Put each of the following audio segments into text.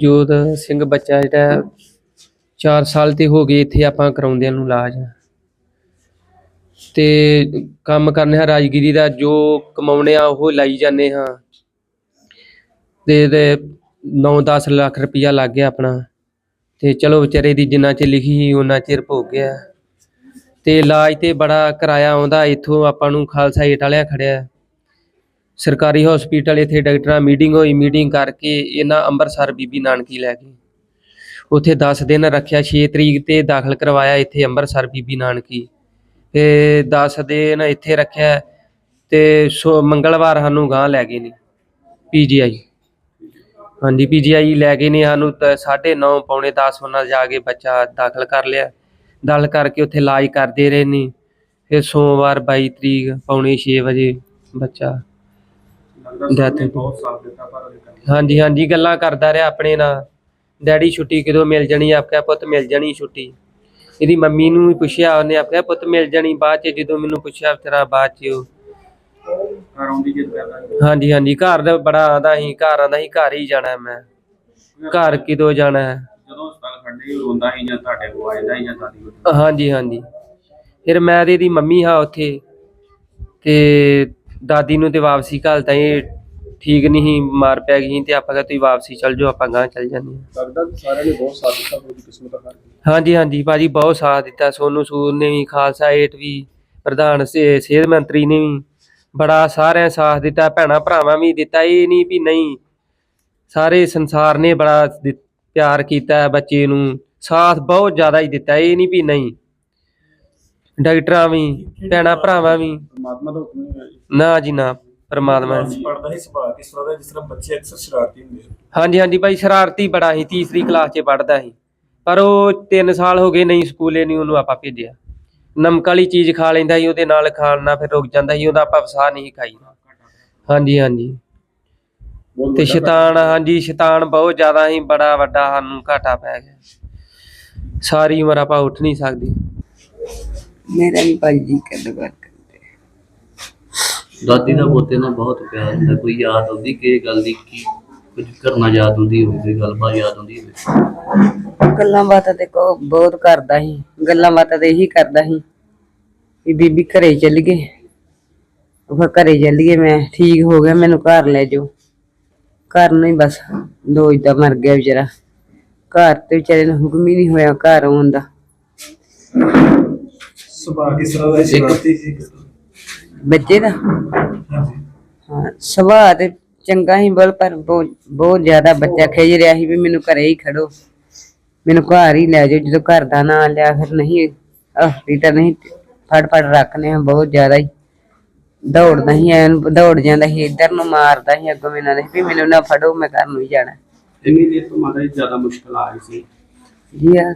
ਜੋਤ ਸਿੰਘ ਬੱਚਾ ਜਿਹੜਾ 4 ਸਾਲ ਤੇ ਹੋ ਗਏ ਇੱਥੇ ਆਪਾਂ ਕਰਾਉਂਦਿਆਂ ਨੂੰ ਇਲਾਜ। ਤੇ ਕੰਮ ਕਰਨੇ ਆ ਰਾਜਗੀਰੀ ਦਾ, ਜੋ ਕਮਾਉਣੇ ਆ ਉਹ ਲਾਈ ਜਾਂਦੇ ਹਾਂ। ਤੇ ਤੇ 9-10 ਲੱਖ ਰੁਪਈਆ ਲੱਗ ਗਿਆ ਆਪਣਾ। ਤੇ ਚਲੋ ਵਿਚਾਰੇ ਦੀ ਜਿੰਨਾ ਚਿਰ ਲਿਖੀ ਸੀ ਉਹਨਾਂ ਚਿਰ ਭੋਗ ਗਿਆ। ਤੇ ਇਲਾਜ ਤੇ ਬੜਾ ਕਿਰਾਇਆ ਆਉਂਦਾ, ਇੱਥੋਂ ਆਪਾਂ ਨੂੰ ਖਾਲਸਾ ਏਟ ਵਾਲਿਆ ਖੜਿਆ। ਸਰਕਾਰੀ ਹਸਪੀਟਲ ਇੱਥੇ ਡਾਕਟਰਾਂ ਮੀਟਿੰਗ ਹੋਈ ਮੀਟਿੰਗ ਕਰਕੇ ਇਹਨਾਂ ਅੰਮ੍ਰਿਤਸਰ ਬੀਬੀ ਨਾਨਕੀ ਲੈ ਗਏ। ਉੱਥੇ 10 ਦਿਨ ਰੱਖਿਆ 6 ਤਰੀਕ ਤੇ ਦਾਖਲ ਕਰਵਾਇਆ ਇੱਥੇ ਅੰਮ੍ਰਿਤਸਰ ਬੀਬੀ ਨਾਨਕੀ। ਤੇ 10 ਦਿਨ ਇੱਥੇ ਰੱਖਿਆ ਤੇ ਸੋ ਮੰਗਲਵਾਰ ਸਾਨੂੰ ਗਾਂ ਲੈ ਗਏ ਨੇ ਪੀਜੀਆਈ ਹਾਂਜੀ ਪੀਜੀਆਈ ਲੈ ਗਏ ਨੇ ਸਾਨੂੰ ਤਾਂ 9:30 ਪੌਣੇ 10 ਉਹਨਾਂ ਜਾ ਕੇ ਬੱਚਾ ਦਾਖਲ ਕਰ ਲਿਆ। ਦਾਖਲ ਕਰਕੇ ਉੱਥੇ ਇਲਾਜ ਕਰਦੇ ਰਹੇ ਨੇ। ਫਿਰ ਸੋਮਵਾਰ 22 ਤਰੀਕ ਪੌਣੇ 6 ਵਜੇ ਬੱਚਾ ਹੋ ਗਈ। ਹਾਂਜੀ ਹਾਂਜੀ ਗੱਲਾਂ ਕਰਦਾ ਰਿਹਾ ਆਪਣੇ ਨਾਲ। ਡੈਡੀ ਛੁੱਟੀ ਕਦੋਂ ਮਿਲ ਜਾਣੀ? ਆਖਿਆ ਪੁੱਤ ਮਿਲ ਜਾਣੀ ਛੁੱਟੀ? ਇਹਦੀ ਮੰਮੀ ਨੂੰ ਵੀ ਪੁੱਛਿਆ ਉਹਨੇ ਆਖਿਆ ਪੁੱਤ ਮਿਲ ਜਾਣੀ ਬਾਅਦ ਚ ਜਦੋਂ ਮੈਨੂੰ ਪੁੱਛਿਆ ਤੇਰਾ ਬਾਅਦ ਚ। ਉਹ ਹਾਂਜੀ ਹਾਂਜੀ ਘਰ ਦਾ ਬੜਾ ਆਂਦਾ ਸੀ ਘਰ ਆਂਦਾ ਸੀ ਘਰ ਹੀ ਜਾਣਾ ਮੈਂ। ਘਰ ਕਿਦੋਂ ਜਾਣਾ ਹੈ? ਜਦੋਂ ਹਸਪਤਾਲ ਖੜਦੇ ਰੋਂਦਾ ਸੀ ਜਾਂ ਤੁਹਾਡੇ ਕੋਲ ਆਇਦਾ ਸੀ ਜਾਂ ਦਾਦੀ ਕੋਲ। ਹਾਂਜੀ ਹਾਂਜੀ। ਫਿਰ ਮੈਂ ਤੇ ਇਹਦੀ ਮੰਮੀ ਹਾਂ ਉੱਥੇ। ਤੇ ਦਾਦੀ ਨੂੰ ਤੇ ਵਾਪਸੀ ਘੱਲਤਾ ਇਹ ਠੀਕ ਨਹੀਂ ਸੀ ਮਾਰ ਪੈ ਗਈ ਸੀ ਤੇ ਆਪਾਂ ਕਿਹਾ ਤੁਸੀਂ ਵਾਪਸੀ ਚੱਲ ਜਾਓ ਆਪਾਂ ਗਾਂ ਚੱਲ ਜਾਂਦੇ ਹਾਂ। ਲੱਗਦਾ ਕਿ ਸਾਰਿਆਂ ਨੇ ਬਹੁਤ ਸਾਥ ਦਿੱਤਾ ਉਹਦੀ ਕਿਸਮਤ ਹਾਰ ਗਈ ਹਾਂਜੀ ਹਾਂਜੀ ਭਾਜੀ ਬਹੁਤ ਸਾਥ ਦਿੱਤਾ ਸੋਨੂ ਸੂਦ ਨੇ ਵੀ ਖਾਲਸਾ ਏਟ ਵੀ ਪ੍ਰਧਾਨ ਸੇ- ਸਿਹਤ ਮੰਤਰੀ ਨੇ ਵੀ ਬੜਾ ਸਾਰਿਆਂ ਸਾਥ ਦਿੱਤਾ ਭੈਣਾ ਭਰਾਵਾਂ ਵੀ ਦਿੱਤਾ ਇਹ ਨਹੀਂ ਵੀ ਨਹੀਂ ਸਾਰੇ ਸੰਸਾਰ ਨੇ ਬੜਾ ਦਿ- ਪਿਆਰ ਕੀਤਾ ਬੱਚੇ ਨੂੰ ਸਾਥ ਬਹੁਤ ਜ਼ਿਆਦਾ ਹੀ ਦਿੱਤਾ ਇਹ ਨਹੀਂ ਵੀ ਨਹੀਂ। ਡਾਕਟਰਾਂ ਵੀ ਭੈਣਾ ਭਰਾਵਾਂ ਵੀ। ਪਰਮਾਤਮਾ ਦਾ ਹੁਕਮ ਨਹੀਂ ਹੈ ਜੀ। ਨਾ ਜੀ ਨਾ ਪਰਮਾਤਮਾ ਜੀ। ਪੜਦਾ ਹੀ ਸੁਭਾਅ ਕਿਸ ਤਰ੍ਹਾਂ ਦਾ ਜਿਸ ਤਰ੍ਹਾਂ ਬੱਚੇ ਅਕਸਰ ਸ਼ਰਾਰਤੀ ਹੁੰਦੇ ਆ। ਹਾਂਜੀ ਹਾਂਜੀ ਭਾਈ ਸ਼ਰਾਰਤੀ ਬੜਾ ਸੀ ਤੀਸਰੀ ਕਲਾਸ 'ਚ ਪੜਦਾ ਸੀ। ਪਰ ਉਹ 3 ਸਾਲ ਹੋ ਗਏ ਨਹੀਂ ਸਕੂਲੇ ਨਹੀਂ ਉਹਨੂੰ ਆਪਾਂ ਭੇਜਿਆ। ਨਮਕ ਵਾਲੀ ਚੀਜ਼ ਖਾ ਲੈਂਦਾ ਸੀ ਉਹਦੇ ਨਾਲ ਖਾਣ ਨਾਲ ਫਿਰ ਰੁਕ ਜਾਂਦਾ ਸੀ ਉਹਦਾ ਆਪਾਂ ਵਸਾ ਨਹੀਂ ਖਾਈ। ਹਾਂਜੀ ਹਾਂਜੀ। ਬਹੁਤ ਤੇ ਵੱਡਾ ਸ਼ੈਤਾਨ ਹਾਂਜੀ ਸ਼ੈਤਾਨ ਬਹੁਤ ਜ਼ਿਆਦਾ ਸੀ ਬੜਾ ਵੱਡਾ ਸਾਨੂੰ ਘਾਟਾ ਪੈ ਗਿਆ। ਸਾਰੀ ਉਮਰ ਆਪਾਂ ਉੱਠ ਨਹੀਂ ਸਕਦੇ। ਮੇਰਾ ਵੀ ਭਾਈ ਜੀ ਕਦ ਬਾਤ ਕਰਦੇ ਦਾਦੀ ਦਾ ਪੋਤੇ ਨਾਲ ਬਹੁਤ ਪਿਆਰ ਹੁੰਦਾ ਕੋਈ ਯਾਦ ਆਉਂਦੀ ਕਿ ਗੱਲ ਦੀ ਕੀ ਕੁਝ ਕਰਨਾ ਯਾਦ ਹੁੰਦੀ ਹੋਵੇ ਕੋਈ ਗੱਲਬਾਤ ਯਾਦ ਹੁੰਦੀ ਹੋਵੇ। ਗੱਲਾਂ ਬਾਤਾਂ ਤੇ ਕੋ ਬਹੁਤ ਕਰਦਾ ਸੀ ਗੱਲਾਂ ਬਾਤਾਂ ਤੇ ਇਹੀ ਕਰਦਾ ਸੀ ਵੀ ਬੀਬੀ ਘਰੇ ਚੱਲ ਗਏ। ਉਹ ਘਰੇ ਚੱਲ ਗਏ ਮੈਂ ਠੀਕ ਹੋ ਗਿਆ ਮੈਨੂੰ ਘਰ ਲੈ ਜਾਓ। ਘਰ ਨਹੀਂ ਬਸ ਦੋ ਇਦਾਂ ਮਰ ਗਿਆ ਵਿਚਾਰਾ। ਘਰ ਤੇ ਵਿਚਾਰੇ ਨੂੰ ਹੁਕਮ ਹੀ ਨਹੀਂ ਹੋਇਆ ਘਰ ਆਉਣ ਦਾ। ਸੁਭਾਅ ਕਿਸ ਤਰ੍ਹਾਂ ਦਾ ਸ਼ਰਾਰਤੀ ਸੀ ਬੱਚੇ ਦਾ ਹਾਂ ਸੁਭਾਅ ਤੇ ਚੰਗਾ ਹੀ ਬਲ ਪਰ ਬਹੁਤ ਬਹੁਤ ਜ਼ਿਆਦਾ ਬੱਚਾ ਖਿਜ ਰਿਹਾ ਸੀ ਵੀ ਮੈਨੂੰ ਘਰੇ ਹੀ ਖੜੋ। ਮੈਨੂੰ ਘਰ ਹੀ ਲੈ ਜਾਓ ਜਦੋਂ ਘਰ ਦਾ ਨਾਂ ਲਿਆ ਫਿਰ ਨਹੀਂ ਆਹ ਤਾਂ ਨਹੀਂ ਫੜ ਫੜ ਰੱਖਨੇ ਆ ਬਹੁਤ ਜ਼ਿਆਦਾ ਹੀ। ਦੌੜਦਾ ਹੀ ਐਨ ਦੌੜ ਜਾਂਦਾ ਸੀ ਇੱਧਰ ਨੂੰ ਮਾਰਦਾ ਸੀ ਅੱਗੋਂ ਮੈਨੂੰ ਨਹੀਂ ਵੀ ਮੈਨੂੰ ਨਾ ਫੜੋ ਮੈਂ ਘਰ ਨੂੰ ਹੀ ਜਾਣਾ। ਇੰਨੀ ਦੇਰ ਤੋਂ ਮਾਤਾ ਜੀ ਜ਼ਿਆਦਾ ਮੁਸ਼ਕਲ ਆ ਰਹੀ ਸੀ। ਜੀ ਆ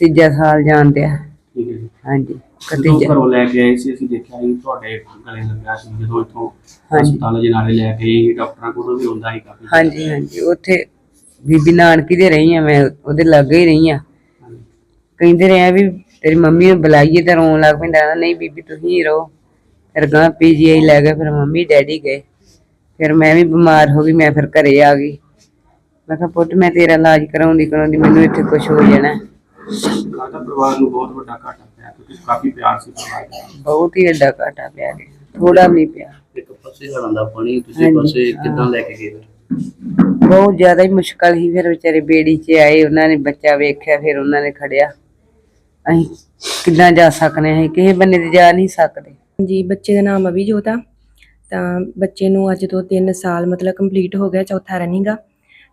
ਤੀਜਾ ਸਾਲ ਜਾਣਦੇ ਆ ਠੀਕ ਹੈ ਜੀ। ਹਾਂਜੀ ਜਦੋਂ ਤੀਜਾ ਘਰੋਂ ਲੈ ਕੇ ਆਏ ਸੀ ਅਸੀਂ ਦੇਖਿਆ ਸੀ ਤੁਹਾਡੇ ਗਲੇ ਲੱਗਾ ਸੀ ਜਦੋਂ ਇੱਥੋਂ ਹਾਂਜੀ। ਹਸਪਤਾਲ ਜਨਾਲੇ ਲੈ ਕੇ ਗਏ ਡਾਕਟਰਾਂ ਕੋਲ ਵੀ ਹੁੰਦਾ ਸੀ ਕਾਫੀ। ਹਾਂਜੀ ਹਾਂਜੀ ਉੱਥੇ ਬੀਬੀ ਨਾਨਕੀ ਦੇ ਰਹੀ ਆ ਮੈਂ ਉਹਦੇ ਲਾਗੇ ਹੀ ਰਹੀ ਆ ਹਾਂਜੀ। ਕਹਿੰਦੇ ਰਹੇ ਆ ਵੀ ਤੇਰੀ ਮੰਮੀ ਨੂੰ ਬੁਲਾਈਏ ਤਾਂ ਰੋਣ ਲੱਗ ਪੈਂਦਾ ਕਹਿੰਦਾ, ਨਹੀਂ ਬੀਬੀ ਤੁਸੀਂ ਹੀ ਰਹੋ। ਫਿਰ ਗਾਂ ਪੀਜੀਆਈ ਲੈ ਗਏ ਫਿਰ ਮੰਮੀ ਡੈਡੀ ਗਏ। ਫਿਰ ਮੈਂ ਵੀ ਬਿਮਾਰ ਹੋ ਗਈ ਮੈਂ ਫਿਰ ਘਰੇ ਆ ਗਈ। ਮੈਂ ਕਿਹਾ ਪੁੱਤ ਮੈਂ ਤੇਰਾ ਇਲਾਜ ਕਰਾਉਂਦੀ ਕਰਾਉਂਦੀ ਮੈਨੂੰ ਇੱਥੇ ਕੁਝ ਹੋ ਜਾਣਾ। ਪਰਿਵਾਰ ਨੂੰ ਬਹੁਤ ਵੱਡਾ ਘਾਟਾ ਪਿਆ ਕਿਉਂਕਿ ਕਾਫੀ ਪਿਆਰ ਸੀ ਪਰਿਵਾਰ ਦਾ। ਬਹੁਤ ਹੀ ਵੱਡਾ ਘਾਟਾ ਪਿਆ ਗਿਆ ਥੋੜਾ ਵੀ ਨਹੀਂ ਪਿਆ। ਇੱਕ ਪਾਸੇ ਹੜਾਂ ਦਾ ਪਾਣੀ ਦੂਜੇ ਹਾਂਜੀ, ਪਾਸੇ ਹਾਂ। ਕਿੱਦਾਂ ਲੈ ਕੇ ਗਏ? ਫਿਰ? ਬਹੁਤ ਜ਼ਿਆਦਾ ਹੀ ਮੁਸ਼ਕਲ ਸੀ ਫਿਰ ਵਿਚਾਰੇ ਬੇੜੀ 'ਚ ਆਏ ਉਹਨਾਂ ਨੇ ਬੱਚਾ ਵੇਖਿਆ ਫਿਰ ਉਹਨਾਂ ਨੇ ਖੜਿਆ। ਅਸੀਂ ਕਿੱਦਾਂ ਜਾ ਸਕਨੇ ਅਸੀਂ ਕਿਸੇ ਬੰਨੇ ਤੇ ਜਾ ਨਹੀਂ ਸਕਦੇ। ਜੀ ਬੱਚੇ ਦਾ ਨਾਮ ਅਭਿਜੋਤ। ਆ ਤਾਂ ਬੱਚੇ ਨੂੰ ਅੱਜ ਤੋਂ 3 ਸਾਲ ਮਤਲਬ ਕੰਪਲੀਟ ਹੋ ਗਿਆ ਚੌਥਾ ਰਨਿੰਗ ਆ।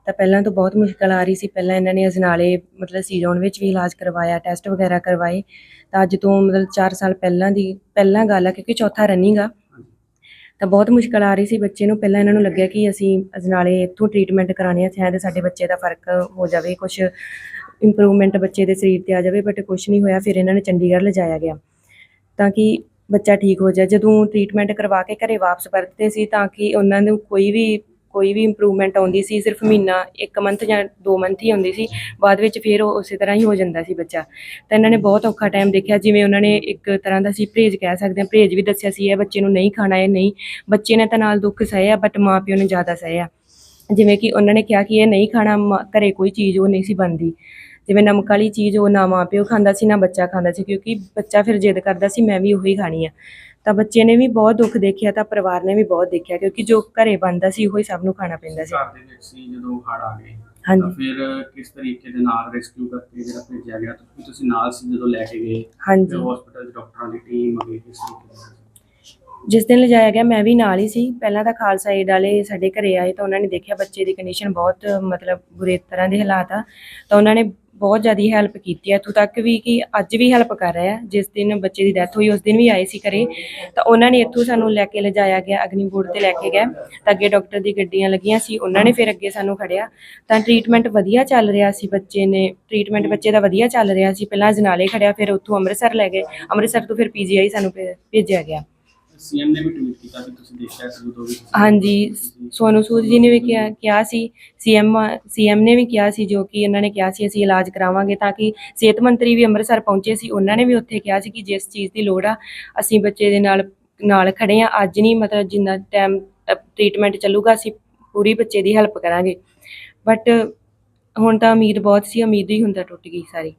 ਤਾਂ ਪਹਿਲਾਂ ਤੋਂ ਬਹੁਤ ਮੁਸ਼ਕਲ ਆ ਰਹੀ ਸੀ। ਪਹਿਲਾਂ ਇਹਨਾਂ ਨੇ ਅਜਨਾਲੇ, ਮਤਲਬ ਸੀਜ਼ਨ ਵਿੱਚ ਵੀ ਇਲਾਜ ਕਰਵਾਇਆ ਟੈਸਟ ਵਗੈਰਾ ਕਰਵਾਏ। ਤਾਂ ਅੱਜ ਤੋਂ ਮਤਲਬ 4 ਸਾਲ ਪਹਿਲਾਂ ਦੀ, ਪਹਿਲਾਂ ਗੱਲ ਆ, ਕਿਉਂਕਿ ਚੌਥਾ ਰਨਿੰਗ ਆ। ਤਾਂ ਬਹੁਤ ਮੁਸ਼ਕਲ ਆ ਰਹੀ ਸੀ ਬੱਚੇ ਨੂੰ। ਪਹਿਲਾਂ ਇਹਨਾਂ ਨੂੰ ਲੱਗਿਆ ਕਿ ਅਸੀਂ ਅਜਨਾਲੇ ਇੱਥੋਂ ਟ੍ਰੀਟਮੈਂਟ ਕਰਾਣੇ ਆ ਸ਼ਾਇਦ ਸਾਡੇ ਬੱਚੇ ਦਾ ਫ਼ਰਕ ਹੋ ਜਾਵੇ ਕੁਝ ਇੰਪਰੂਵਮੈਂਟ ਬੱਚੇ ਦੇ ਸਰੀਰ ਤੇ ਆ ਜਾਵੇ ਬਟ ਕੁਝ ਨਹੀਂ ਹੋਇਆ, ਫਿਰ ਇਹਨਾਂ ਨੇ ਚੰਡੀਗੜ੍ਹ ਲਿਜਾਇਆ ਗਿਆ। ਤਾਂ ਕਿ ਬੱਚਾ ਠੀਕ ਹੋ ਜਾਏ। ਜਦੋਂ ਟ੍ਰੀਟਮੈਂਟ ਕਰਵਾ ਕੇ ਘਰੇ ਵਾਪਸ ਪਰਤਦੇ ਸੀ, ਤਾਂ ਕਿ ਉਹਨਾਂ ਨੂੰ ਕੋਈ ਵੀ ਕੋਈ ਵੀ ਇੰਪਰੂਵਮੈਂਟ ਆਉਂਦੀ ਸੀ, ਸਿਰਫ ਮਹੀਨਾ, ਇੱਕ ਮੰਥ ਜਾਂ ਦੋ ਮੰਥ ਹੀ ਆਉਂਦੀ ਸੀ, ਬਾਅਦ ਵਿੱਚ ਫਿਰ ਉਹ ਉਸੇ ਤਰ੍ਹਾਂ ਹੀ ਹੋ ਜਾਂਦਾ ਸੀ ਬੱਚਾ। ਤਾਂ ਇਹਨਾਂ ਨੇ ਬਹੁਤ ਔਖਾ ਟਾਈਮ ਦੇਖਿਆ, ਜਿਵੇਂ ਉਹਨਾਂ ਨੇ ਇੱਕ ਤਰ੍ਹਾਂ ਦਾ ਸੀ ਪਰਹੇਜ਼ ਕਹਿ ਸਕਦੇ ਹਾਂ, ਪਰਹੇਜ਼ ਵੀ ਦੱਸਿਆ ਸੀ ਇਹ ਬੱਚੇ ਨੂੰ ਨਹੀਂ ਖਾਣਾ ਇਹ ਨਹੀਂ, ਬੱਚੇ ਨੇ ਤਾਂ ਨਾਲ ਦੁੱਖ ਸਹਿਆ ਬਟ ਮਾਪਿਓ ਨੇ ਜ਼ਿਆਦਾ ਸਹਿਆ। ਜਿਵੇਂ ਕਿ ਉਹਨਾਂ ਨੇ ਕਿਹਾ ਕਿ ਇਹ ਨਹੀਂ ਖਾਣਾ, ਮ- ਘਰੇ ਕੋਈ ਚੀਜ਼ ਉਹ ਨਹੀਂ ਸੀ ਬਣਦੀ। ਜਿਵੇਂ ਨਮਕ ਵਾਲੀ ਚੀਜ਼ ਉਹ ਨਾ ਮਾਂ ਪਿਓ ਖਾਂਦਾ ਸੀ, ਨਾ ਬੱਚਾ ਖਾਂਦਾ ਸੀ, ਕਿਉਂਕਿ ਬੱਚਾ ਫਿਰ ਜਿੱਦ ਕਰਦਾ ਸੀ, ਮੈਂ ਵੀ ਉਹੀ ਖਾਣੀ ਆ। ਤਾਂ ਬੱਚੇ ਨੇ ਵੀ ਬਹੁਤ ਦੁੱਖ ਦੇਖਿਆ ਤਾਂ ਪਰਿਵਾਰ ਨੇ ਵੀ ਬਹੁਤ ਦੇਖਿਆ ਕਿਉਂਕਿ ਜੋ ਘਰੇ ਬਣਦਾ ਸੀ ਉਹੀ ਸਭ ਨੂੰ ਖਾਣਾ ਪੈਂਦਾ ਸੀ। ਘਰ ਦੇ ਵਿੱਚ ਸੀ ਜਦੋਂ ਹੜ ਆ ਗਏ ਹਾਂਜੀ। ਤਾਂ ਫਿਰ ਕਿਸ ਤਰੀਕੇ ਦੇ ਨਾਲ ਰੈਸਕਿਊ ਕਰਕੇ ਜਿਹੜਾ ਭੇਜਿਆ ਗਿਆ ਤੁਸੀਂ ਤੁਸੀਂ ਨਾਲ ਸੀ ਜਦੋਂ ਲੈ ਕੇ ਗਏ? ਹਾਂਜੀ। ਤੇ ਹਸਪੀਟਲ ਦੇ ਡਾਕਟਰਾਂ ਦੀ ਟੀਮ ਅਗੇ ਕਿਸ ਤਰੀਕੇ ਨਾਲ? ਜਿਸ ਦਿਨ ਲਿਜਾਇਆ ਗਿਆ ਮੈਂ ਵੀ ਨਾਲ ਹੀ ਸੀ। ਪਹਿਲਾਂ ਤਾਂ ਖਾਲਸਾ ਏਡ ਵਾਲੇ ਸਾਡੇ ਘਰੇ ਆਏ ਤਾਂ ਉਹਨਾਂ ਨੇ ਦੇਖਿਆ ਬੱਚੇ ਦੀ ਕੰਡੀਸ਼ਨ ਬਹੁਤ ਮਤਲਬ ਬੁਰੇ ਤਰ੍ਹਾਂ ਦੇ ਹਾਲਾਤ ਆ। ਤਾਂ ਉਹਨਾਂ ਨੇ ਬਹੁਤ ਜ਼ਿਆਦਾ ਹੈਲਪ ਕੀਤੀ ਹੈ। ਇੱਥੋਂ ਤੱਕ ਵੀ ਕਿ ਅੱਜ ਵੀ ਹੈਲਪ ਕਰ ਰਿਹਾ ਜਿਸ ਦਿਨ ਬੱਚੇ ਦੀ ਡੈਥ ਹੋਈ, ਉਸ ਦਿਨ ਵੀ ਆਏ ਸੀ ਘਰੇ। ਤਾਂ ਉਹਨਾਂ ਨੇ ਇੱਥੋਂ ਸਾਨੂੰ ਲੈ ਕੇ ਲਿਜਾਇਆ ਗਿਆ, ਅਗਨੀ ਬੋਰਡ ਤੇ ਲੈ ਕੇ ਗਏ। ਤਾਂ ਅੱਗੇ ਡਾਕਟਰ ਦੀ ਗੱਡੀਆਂ ਲੱਗੀਆਂ ਸੀ, ਉਹਨਾਂ ਨੇ ਫਿਰ ਅੱਗੇ ਸਾਨੂੰ ਖੜਿਆ। ਤਾਂ ਟ੍ਰੀਟਮੈਂਟ ਵਧੀਆ ਚੱਲ ਰਿਹਾ ਸੀ ਬੱਚੇ ਨੇ। ਟ੍ਰੀਟਮੈਂਟ ਬੱਚੇ ਦਾ ਵਧੀਆ ਚੱਲ ਰਿਹਾ ਸੀ। ਪਹਿਲਾਂ ਜਨਾਲੇ ਖੜਿਆ, ਫਿਰ ਉੱਥੋਂ ਅੰਮ੍ਰਿਤਸਰ ਲੈ ਗਏ। ਅੰਮ੍ਰਿਤਸਰ ਤੋਂ ਫਿਰ ਪੀਜੀਆਈ ਸਾਨੂੰ ਭੇਜਿਆ ਗਿਆ। ਸੀਐਮ ਨੇ ਵੀ ਟਵੀਟ ਕੀਤਾ ਕਿ ਤੁਸੀਂ ਦੇਖਿਆ ਸੀ ਉਦੋਂ ਵੀ ਤੁਸੀਂ- ਹਾਂਜੀ ਸੋਨੂ ਸੂਦ ਜੀ ਨੇ ਵੀ ਕਿਹਾ ਕਿਹਾ ਸੀ ਸੀਐਮ ਸੀਐਮ ਨੇ ਵੀ ਕਿਹਾ ਸੀ ਜੋ ਕਿ ਉਹਨਾਂ ਨੇ ਕਿਹਾ ਸੀ ਅਸੀਂ ਇਲਾਜ ਕਰਾਵਾਂਗੇ ਤਾਂ ਕਿ ਸਿਹਤ ਮੰਤਰੀ ਵੀ ਅੰਮ੍ਰਿਤਸਰ ਪਹੁੰਚੇ ਸੀ ਉਹਨਾਂ ਨੇ ਵੀ ਉੱਥੇ ਕਿਹਾ ਸੀ ਕਿ ਜਿਸ ਚੀਜ਼ ਦੀ ਲੋੜ ਆ ਅਸੀਂ ਬੱਚੇ ਦੇ ਨਾਲ ਨਾਲ ਖੜੇ ਆ ਅੱਜ ਨਹੀਂ ਮਤਲਬ ਜਿੰਨਾ ਟਾਈਮ ਟ੍ਰੀਟਮੈਂਟ ਚੱਲੂਗਾ ਅਸੀਂ ਪੂਰੀ ਬੱਚੇ ਦੀ ਹੈਲਪ ਕਰਾਂਗੇ। ਬਟ ਹੁਣ ਤਾਂ ਉਮੀਦ ਬਹੁਤ ਸੀ ਉਮੀਦ ਹੀ ਹੁੰਦਾ ਟੁੱਟ ਗਈ ਸਾਰੀ।